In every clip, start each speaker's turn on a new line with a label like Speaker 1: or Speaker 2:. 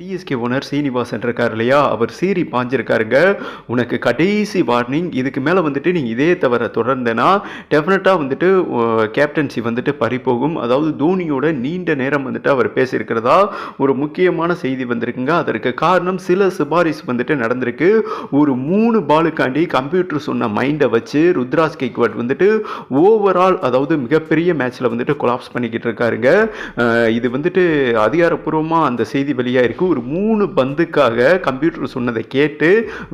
Speaker 1: CSK owner Srinivasan இருக்கார் இல்லையா? அவர் சீறி பாஞ்சிருக்காருங்க. உனக்கு கடைசி வார்னிங் இதுக்கு மேலே வந்துட்டு நீ இதே தவிர தொடர்ந்தேன்னா டெஃபினட்டாக வந்துட்டு கேப்டன்சி வந்துட்டு பறிபோகும். அதாவது தோனியோட நீண்ட நேரம் வந்துட்டு அவர் பேசியிருக்கிறதா? ஒரு முக்கியமான செய்தி வந்திருக்குங்க. அதற்கு காரணம் சில சிபாரிசு வந்துட்டு நடந்திருக்கு. ஒரு மூணு பாலுக்காண்டி கம்ப்யூட்டர் சொன்ன மைண்டை வச்சு ருத்ராஸ் கெக்வாட் வந்துட்டு ஓவரால் அதாவது மிகப்பெரிய மேட்ச்சில் வந்துட்டு கொலாப்ஸ் பண்ணிக்கிட்டு இருக்காருங்க. இது வந்துட்டு அதிகாரப்பூர்வமாக அந்த செய்தி வெளியாக இருக்கு ஒரு மூணு பந்துக்காக கம்ப்யூட்டர் சொன்னதை கேட்டு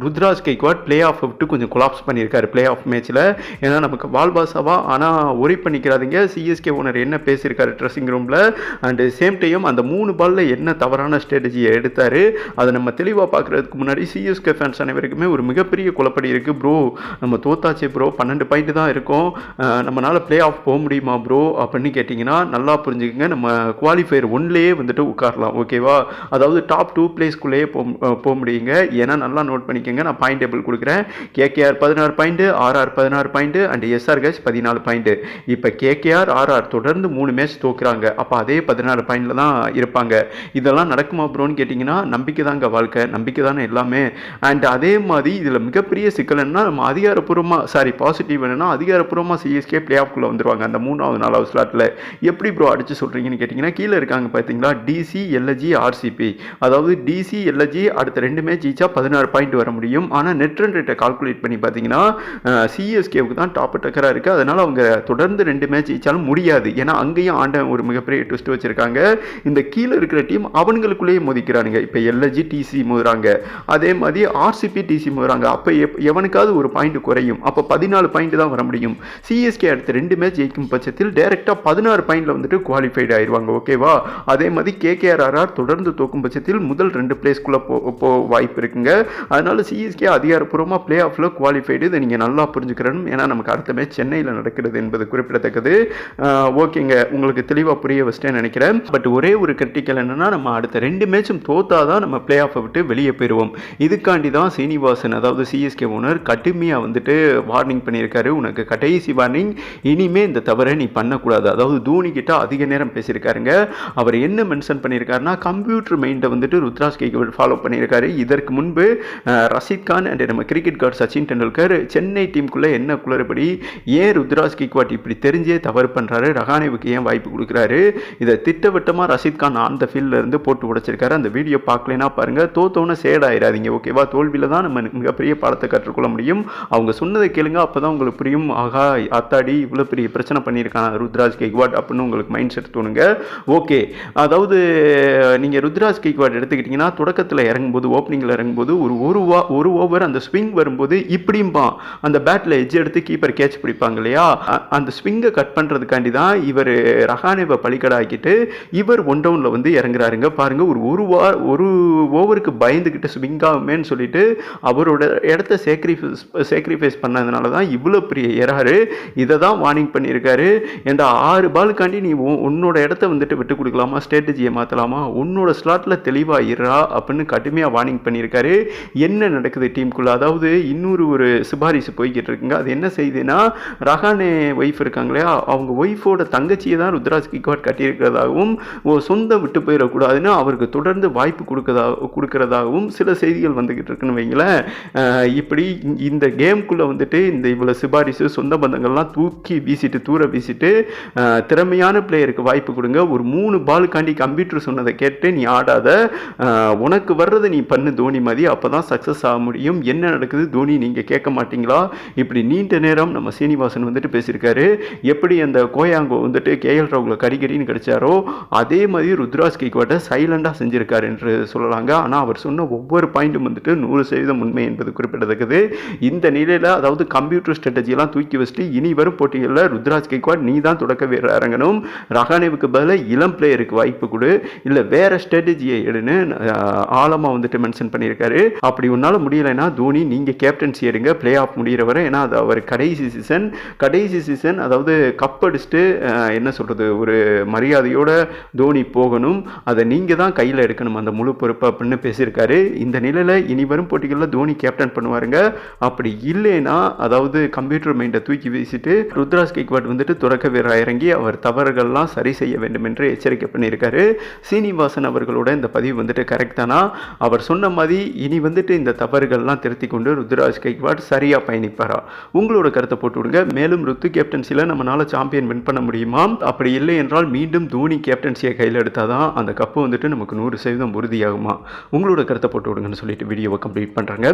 Speaker 1: ருத்ராஜ் கைக்வாட் பிளே ஆஃப் விட்டு கொஞ்சம் கொலாப்ஸ் பண்ணியிருக்காரு பிளே ஆஃப் மேட்ச்சில் ஏன்னா நமக்கு வால்பாசாவா? ஆனால் ஒரி பண்ணிக்கிறாதீங்க சிஎஸ்கே ஓனர் என்ன பேசியிருக்காரு ட்ரெஸ்ஸிங் ரூமில் அண்டு சேம் டைம் அந்த மூணு பாலில் என்ன தவறான ஸ்ட்ராட்டஜியை எடுத்தார்? அதை நம்ம தெளிவாக பார்க்குறதுக்கு முன்னாடி சிஎஸ்கே ஃபேன்ஸ் அனைவருக்குமே ஒரு மிகப்பெரிய குழப்படி இருக்குது ப்ரோ நம்ம தோத்தாச்சு ப்ரோ பன்னெண்டு பாயிண்ட் தான் இருக்கும். நம்மளால் பிளே ப்ளே ஆஃப் போக முடியுமா ப்ரோ அப்படின்னு கேட்டிங்கன்னா நல்லா புரிஞ்சுக்கங்க. நம்ம குவாலிஃபயர் ஒன்லேயே வந்துட்டு உட்காரலாம் ஓகேவா அதாவது டாப் டூ பிளேஸ்க்குள்ளேயே போக போக முடியுங்க. ஏன்னா நல்லா நோட் பண்ணிக்கோங்க. நான் பாயிண்ட் டேபிள் கொடுக்குறேன். கேகேஆர் பதினாறு பாயிண்ட்டு ஆர்ஆர் பதினாறு பாயிண்ட்டு அண்ட் எஸ்ஆர் கேஸ் பதினாலு பாயிண்ட்டு இப்போ கேகேஆர் ஆர்ஆர் தொடர்ந்து மூணு மேட்ச் தோக்குறாங்க. அப்போ அதே பதினாறு பாயிண்டில் தான் இருப்பாங்க. இதெல்லாம் நடக்குமா ப்ரோன்னு கேட்டிங்கன்னா நம்பிக்கை தாங்க வாழ்க்கை. நம்பிக்கை தானே எல்லாமே. அண்ட் அதே மாதிரி இதில் மிகப்பெரிய சிக்கல் என்னன்னா நம்ம அதிகாரப்பூர்வமாக சாரி பாசிட்டிவ் என்னன்னா அதிகாரப்பூர்வமாக சிஎஸ்கே பிளே ஆஃப்குள்ளே வந்துருவாங்க. அந்த மூணாவது நாலாவது ஸ்லாட்டில் எப்படி ப்ரோ அடிச்சு சொல்கிறீங்கன்னு கேட்டிங்கன்னா கீழே இருக்காங்க பார்த்தீங்களா டிசி எல்ஜி ஆர்சிபி அதாவது டிசி எல்ஜி அடுத்த ரெண்டு மேட்ச் ஜெயிச்சா பதினாறு பாயிண்ட் வர முடியும். ஆனால் நெட் ரன் ரேட்டை கால்குலேட் பண்ணி பார்த்தீங்கன்னா சிஎஸ்கேவுக்கு தான் டாப் டக்கராக இருக்குது அதனால் அவங்க தொடர்ந்து ரெண்டு மேட்ச் ஜெயிச்சாலும் முடியாது. ஏன்னா அங்கேயும் ஆண்டன் ஒரு மிகப்பெரிய ட்விஸ்ட் வச்சுருக்காங்க. இந்த கீழே இருக்கிற டீம் அவனுங்களுக்குள்ளேயே மோதிக்கிறானுங்க. இப்போ எல்ஜி டிசி மோதுறாங்க. அதே மாதிரி ஆர்சிபி டிசி மோதுறாங்க. அப்போ எப் எவனுக்காவது ஒரு பாயிண்ட் குறையும். அப்போ பதினாலு பாயிண்ட் தான் வர முடியும். சிஎஸ்கே அடுத்த ரெண்டு மேட்ச் ஜெயிக்கும் பட்சத்தில் டேரெக்டாக பதினாறு பாயிண்டில் வந்துட்டு குவாலிஃபைடு ஆயிடுவாங்க ஓகேவா அதே மாதிரி கேகேஆர்ஆர் தொடர்ந்து தோக்கும் பட்சத்தில் முதல் ரெண்டு பிளேஸ்க்குள்ளே போ போக வாய்ப்பு இருக்குங்க. அதனால் சிஎஸ்கே அதிகாரப்பூர்வமாக பிளே ஆஃபில் குவாலிஃபைடு இதை நீங்கள் நல்லா புரிஞ்சுக்கிறணும். ஏன்னா நமக்கு அடுத்த மேட்ச் சென்னையில் நடக்கிறது என்பது குறிப்பிடத்தக்கது. ஓகேங்க. உங்களுக்கு தெளிவாக புரிய வச்சிட்டேன்னு நினைக்கிறேன். பட் ஒரே ஒரு கிரிட்டிக்கல் என்னன்னா நம்ம அடுத்த ரெண்டு மேட்சும் தோத்தா தான் நம்ம பிளே ஆஃபை விட்டு வெளியே போயிடுவோம் இதுக்காண்டி தான் சீனிவாசன் அதாவது சிஎஸ்கே ஓனர் கடுமையாக வந்துட்டு வார்னிங் பண்ணியிருக்காரு. உனக்கு கடைசி வார்னிங் இனிமே இந்த தவறை நீ பண்ணக்கூடாது. அதாவது தோனி கிட்ட அதிக நேரம் பேசியிருக்காருங்க. அவர் என்ன மென்ஷன் பண்ணியிருக்காருன்னா கம்ப்யூட்டர் மைண்ட் வந்துட்டு ருத்ராஜ் கேக்வல் ஃபாலோ பண்ணியிருக்காரு. இதற்கு முன்பு ரஷீத் கான் அண்ட் நம்ம கிரிக்கெட் கார்டு சச்சின் டெண்டுல்கர் சென்னை டீமுக்குள்ளே என்ன குளறுபடி ஏன் ருத்ராஜ் கேக்வாட் இப்படி தெரிஞ்சே தவறு பண்ணுறாரு ரஹானேவுக்கு ஏன் வாய்ப்பு கொடுக்குறாரு? இதை திட்டவட்டமாக ரஷீத் கான் ஆன் த ஃபீல்டில் இருந்து போட்டு உடைச்சிருக்காரு. அந்த வீடியோ பார்க்கலைன்னா பாருங்கள் தோத்தோன்னு சேட் ஆயிடாதீங்க ஓகேவா தோல்வியில் தான் நம்ம மிகப்பெரிய பாடத்தை கற்றுக்கொள்ள முடியும். அவங்க சொன்னதை கேளுங்க அப்போ தான் உங்களுக்கு புரியும். ஆகா அத்தாடி இவ்வளோ பெரிய பிரச்சனை பண்ணியிருக்கான் ருத்ராஜ் கேக்வாட் அப்படின்னு உங்களுக்கு மைண்ட் செட் தோணுங்க. ஓகே அதாவது நீங்கள் ருத்ராஜ் கெய்க்வாட் எடுத்துக்கிட்டிங்கன்னா தொடக்கத்தில் இறங்கும்போது ஓப்பனிங்கில் இறங்கும்போது ஒரு ஒரு வா ஒரு ஓவர் அந்த ஸ்விங் வரும்போது இப்படிம்பான் அந்த பேட்டில் எஜ் எடுத்து கீப்பர் கேட்ச் பிடிப்பாங்க இல்லையா? அந்த ஸ்விங்கை கட் பண்ணுறதுக்காண்டி தான் இவர் ரஹானேவை பலிக்கடாக்கிட்டு இவர் ஒன் டவுனில் வந்து இறங்குறாருங்க. பாருங்கள் ஒரு ஒரு வா ஒரு ஓவருக்கு பயந்துக்கிட்டு ஸ்விங் ஆகுமேன்னு சொல்லிட்டு அவரோட இடத்த சேக்ரிஃபைஸ் சேக்ரிஃபைஸ் பண்ணதுனால தான் இவ்வளோ பெரிய எறாரு இதை தான் வார்னிங் பண்ணியிருக்காரு. ஏன்டா ஆறு பாலுக்காண்டி நீ உன்னோட இடத்த வந்துட்டு விட்டு கொடுக்கலாமா? ஸ்ட்ராட்டஜியை மாற்றலாமா உன்னோட ஸ்லாட்டில் தெளிவாக இருறா அப்படின்னு கடுமையாக வார்னிங் பண்ணியிருக்காரு. என்ன நடக்குது டீமுக்குள்ளே அதாவது இன்னொரு ஒரு சிபாரிசு போய்கிட்டு இருக்குங்க. அது என்ன செய்யுதுன்னா ரஹானே ஒய்ஃப் இருக்காங்க இல்லையா? அவங்க ஒய்ஃபோட தங்கச்சியை தான் ருத்ராஜ் கிக்வாட் கட்டியிருக்கிறதாகவும் ஓ சொந்தம் விட்டு போயிடக்கூடாதுன்னு அவருக்கு தொடர்ந்து வாய்ப்பு கொடுக்கதா கொடுக்கறதாகவும் சில செய்திகள் வந்துக்கிட்டு இருக்குன்னு வைங்களேன். இப்படி இந்த- இந்த கேம்குள்ளே வந்துட்டு இந்த இவ்வளோ சிபாரிசு சொந்த பந்தங்கள்லாம் தூக்கி வீசிட்டு தூர வீசிட்டு திறமையான பிளேயருக்கு வாய்ப்பு கொடுங்க. ஒரு மூணு பாலுக்காண்டி கம்ப்யூட்டர் சொன்னதை கேட்டு நீ ஆடாத. உனக்கு வர்றதை நீ பண்ணு தோனி மாதிரி அப்போ தான் சக்ஸஸ் ஆக முடியும். என்ன நடக்குது தோனி நீங்கள் கேட்க மாட்டீங்களா? இப்படி நீண்ட நேரம் நம்ம சீனிவாசன் வந்துட்டு பேசியிருக்காரு. எப்படி அந்த கோயாங்கோ வந்துட்டு கேஎல் ராகுல கடிக்கடின்னு கிடைச்சாரோ அதே மாதிரி ருத்ராஜ் கேக்வாட்டை சைலண்டாக செஞ்சிருக்காரு என்று சொல்லலாங்க. ஆனால் அவர் சொன்ன ஒவ்வொரு பாயிண்ட்டும் வந்துட்டு நூறு சதவீதம் உண்மை என்பது குறிப்பிடத்தக்கது. இந்த நிலையில் அதாவது கம்ப்யூட்டர் ஸ்ட்ராட்டஜியெல்லாம் தூக்கி வச்சுட்டு இனி வரும் போட்டிகளில் ருத்ராஜ் கேக்வாட் நீ தான் தொடக்க வீரர் இறங்கணும். ரஹானேவுக்கு பதிலாக இளம் பிளேயருக்கு வாய்ப்பு கொடு. இல்லை வேறு ஸ்ட்ராட்டஜியை எடுன்னு ஆழமாக வந்துட்டு மென்ஷன் பண்ணியிருக்காரு. அப்படி உன்னால் முடியலைன்னா தோனி நீங்கள் கேப்டன்சி எடுங்க. பிளே ஆஃப் முடிகிற வரை ஏன்னா அது அவர் கடைசி சீசன் கடைசி சீசன் அதாவது கப் அடிச்சுட்டு என்ன சொல்கிறது ஒரு மரியாதையோட தோனி போகணும். அதை நீங்கள் தான் கையில் எடுக்கணும் அந்த முழு பொறுப்பு அப்படின்னு பேசியிருக்காரு. இந்த நிலையில் இனி வரும் போட்டிகளில் தோனி கேப்டன் பண்ணுவாருங்க. அப்படி இல்லைன்னா அதாவது கம்ப்யூட்டர் மைண்டை தூக்கி வீசிட்டு ருத்ராஜ் கெக்வாட் வந்துட்டு தொடக்க வீரர் இறங்கி அவர் தவறுகள்லாம் சரி செய்ய வேண்டும் என்று எச்சரிக்கை பண்ணியிருக்காரு. சீனிவாசன் அவர்களோட இந்த பதிவு வந்துட்டு கரெக்ட் தானா? அவர் சொன்ன மாதிரி இனி வந்துட்டு இந்த தவறுகள்லாம் திருத்தி கொண்டு ருத்ராஜ் கைக்வாட் சரியாக பயணிப்பாரா? உங்களோட கருத்தை போட்டு விடுங்க. மேலும் ருத்து கேப்டன்சியில் நம்மளால் சாம்பியன் வின் பண்ண முடியுமா? அப்படி இல்லை என்றால் மீண்டும் தோனி கேப்டன்சியை கையில் எடுத்தால் தான் அந்த கப்பு வந்துட்டு நமக்கு நூறு சதவீதம் உறுதியாகுமா? உங்களோட கருத்தை போட்டு விடுங்கன்னு சொல்லிட்டு வீடியோவை கம்ப்ளீட் பண்ணுறாங்க